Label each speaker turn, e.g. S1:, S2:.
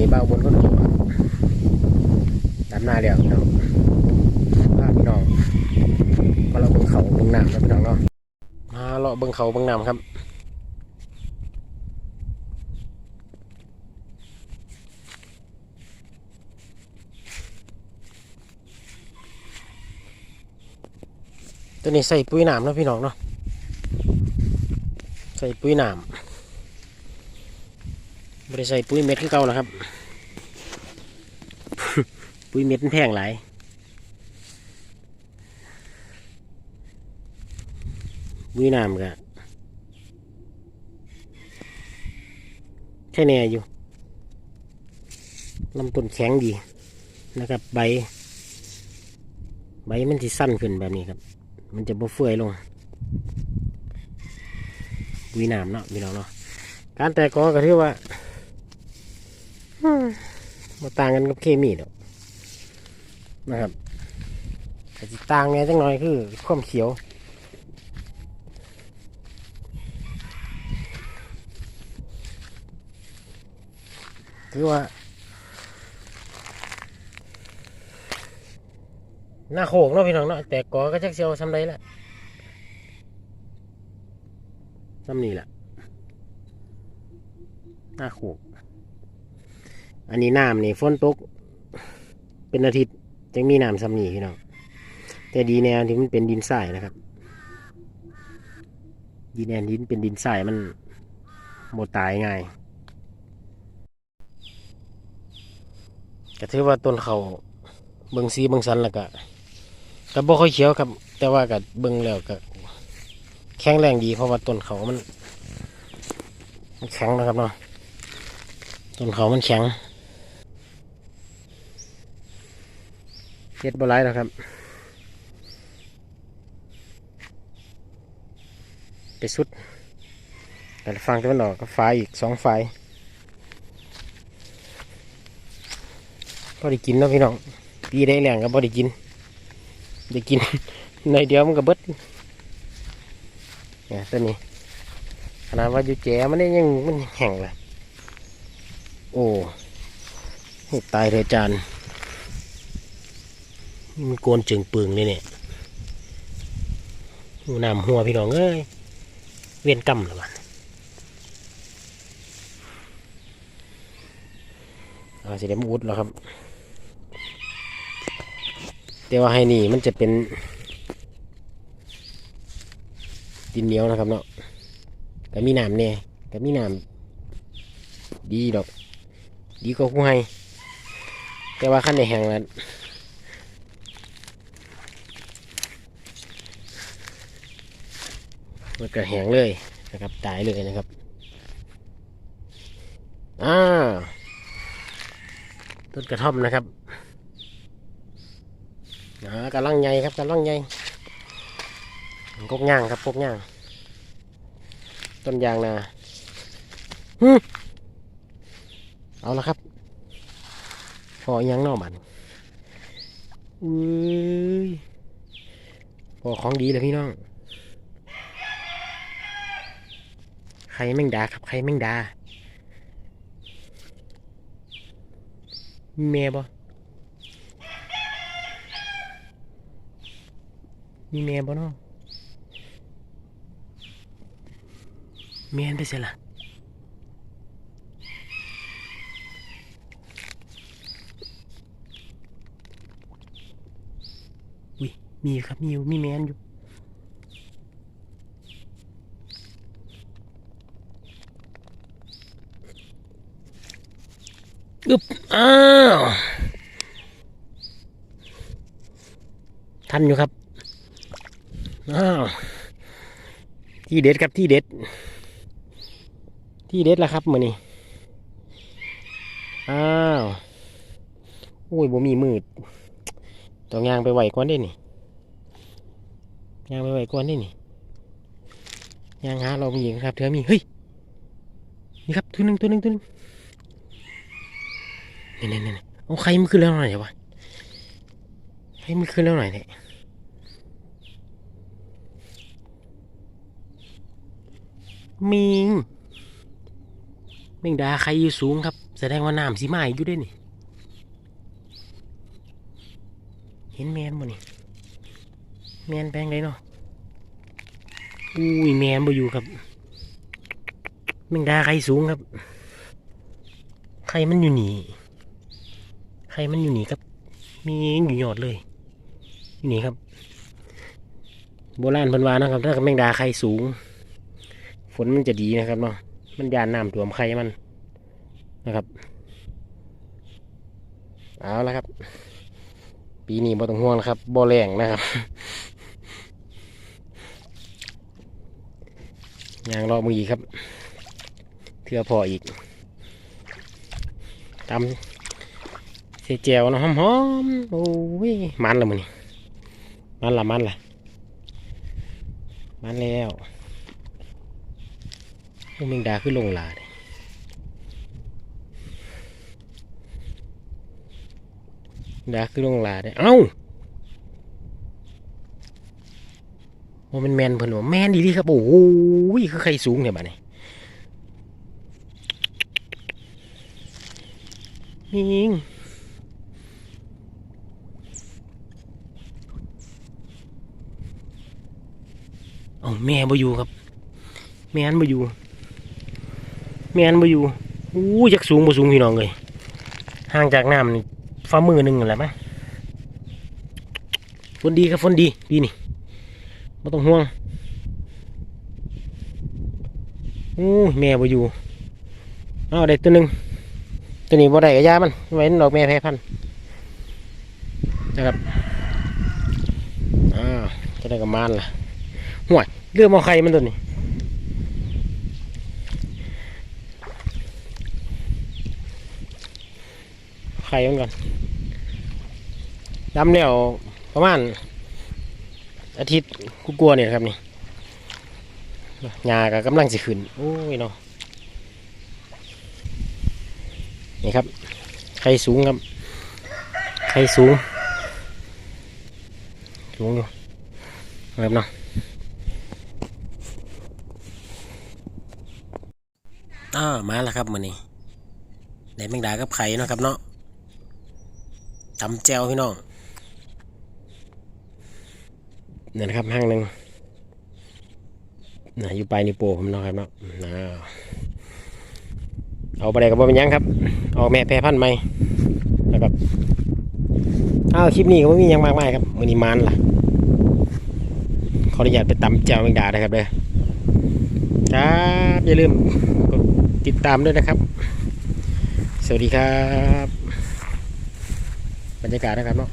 S1: นี้บ้าบนก็ถูกดำหน้าเดียวพี่น้องพาพี่น้องมาเราเบิ่งเขาเบิ่งน้ำนะพี่น้องเนาะมาเราะเบิ่งเขาเบิ่งน้ำครับตัวนี้ใส่ปุ๋ยหนามนะพี่น้องเนาะใส่ปุ๋ยหนาม ไม่ได้ใส่ปุ๋ยเม็ดขึ้นเก่าแล้วครับ ปุ๋ยเม็ดมันแพงหลายปุ๋ยหนามกะแค่แน่อยู่ลำต้นแข็งดีนะครับ ใบ ใบมันที่สั้นขึ้นแบบนี้ครับ มันจะบ่เฟื่อยลงวีน้ำเนาะพี่น้องเนาะการแตกกอก็ถือว่า มาต่างกันกับเคมีดอกนะครับแต่ต่างไงจังหน่อยคือความเขียวคือว่าหน้าโขกเนาะพี่น้องเนาะแต่กอก็จักเซียวซ้ำได้ละซ้ำนี่แหละหน้าโขก อันนี้น้ำนี่ฝนตก เป็นอาทิตย์จึงมีน้ำซ้ำนี่พี่น้องแต่ดีแนวที่มันเป็นดินทรายนะครับดีแนวดินเป็นดินทรายมันหมดตายง่ายก็ถือว่าต้นเขาเบิงซีเบิงสันแล้วก็ก็บ่ค่อยเขียวครับ แต่ว่าก็เบิงแล้วก็แข็งแรงดีเพราะว่าต้นเขามันแข็งนะครับเนาะต้นเขามันแข็ง เฮ็ดบ่ไรแล้วครับ ไปสุดแต่ฟังตะวันออกก็ฟ้าอีกสองไฟพอได้กินเนาะพี่น้องปีได้แรงก็พอได้กินได้กิน ในเดียวมันก็เบิดเนี่ยตัวนี้ขนาดว่าอยู่แจมันได้ยังมันแห้งเลยโอ้ตายเลยจาน มันโกนจึงปึงเลยเนี่ยหูน้ำหัวพี่น้องเอ้ยเวียนกำละมันเอาสิเดมอุดแล้วครับ แต่ว่าให้นี่มันจะเป็นดินเหนียวนะครับเนาะก็มีน้ำเนี่ยก็มีน้ำดีดอก ดีกว่าผู้ให้ แต่ว่าขั้นในแหงแล้ว มันก็แหงเลยนะครับตายเลยนะครับอ่าต้นกระท่อมนะครับอ่ากำลังใหญ่ครับกำลังใหญ่กกย่างครับกกย่าง ต้นยางนาฮึเอาละครับพอยังนอกมันอุ้ยพอของดีเลยพี่น้อง ใครแม่งดาครับใครแม่งดาเมีแม่บ่มีแม่บ่เนาะแม่นไปเสียละอุ้ยมีครับมีอยู่มีแมนอยู่ อึบอ้าวทันอยู่ครับอ้าวที่เด็ดครับที่เด็ด ที่เด็ดแล้วครับมือนี้อ้าวโอ้ยบ่มีมืดต้องยางไปไหวก่อนได้นี่ยางไปไหวก่อนได้นี่ยางหาเราไปยิงครับเธอมีเฮ้ยนี่ครับตัวหนึ่งตัวหนึ่งตัวหนึ่ง นี่นี่นี่เอาใครมันขึ้นแล้วหน่อยวะใครมันขึ้นแล้วหน่อยเนี่ยมิงแมงดาใครอยู่สูงครับ แสดงว่าน้ำสีมาอีกอยู่ด้วยนี่ เห็นแมนบ่นี่แมนแปลงไดเนาะอุ้ยแมนบ่อยู่ครับแมงดาไข่สูงครับไข่มันอยู่นี่ ไข่มันอยู่นี่ครับ มีอยู่หยอดเลยอยู่นี่ครับ โบราณพิ่นวานะครับ ถ้าแมงดาไข่สูง ฝนมันจะดีนะครับเนาะมันยานน้ำท่วมไข่มันนะครับ เอาละครับ ปีนี้บ่ต้องห่วงนะครับบ่แรงนะครับยางรอมืออีกครับ เทือพออีกตำ เสียวนะหอมๆโอ้ยมันละมือนี่มันละมันละมันแล้วโอ้แมงดาขึ้นลงลาเลยดาขึ้นลงลาเลยเอ้าโอ้แมนแมนเพิ่นว่าแมนดีดีครับโอ้โหคือใครสูงเนี่ยบ้านี้ยิงเอา แม่บ่อยู่ครับ แม่นบ่อยู่แม่นบ่อยู่อู้จักสูงบ่สูงพี่น้องเลยห่างจากน้ำนี่ฝ่ามือหนึงนั่นแหละมั้ยฝนดีครับฝนดีปีนี่ไม่ต้องห่วงอู้แม่บ่อยู่เอาได้ตัวหนึ่งตัวนี้บ่ได้กับยามันไว้ดอกแม่แพ้พันนะครับอ้าจะได้กับมานล่ะห่วย เรื่องเอาไข่มันตัวนี้ไข่มันก่อนดำแล้วประมาณ อาทิตย์กูกลัวเนี่ยครับนี่ยาก็กำลังสิขึ้นโอ้ยเนาะนี่ครับ ไข่สูงครับ ไข่สูง สูงอยู่ครับเนาะ อ้ามาแล้วครับมันนี่ในแมงดากับไข่เนาะครับเนาะตำแจวพี่น้องนี่นะครับห้างหนึ่งนะอยู่ปลายนิ้วโปผมเนาะครับเนาะนะเอาไปได้กับบ่เป็นยังครับ เอาแม่แพรพันธุ์ใหม่นะครับเอาวคลิปนี้ก็ไม่มียังมากมายครับมือนี้มันล่ะขออนุญาตไปตำแจวแมงดานะครับเด้อครับอย่าลืมกด ติดตามด้วยนะครับ สวัสดีครับ บรรยากาศนะครับเนาะ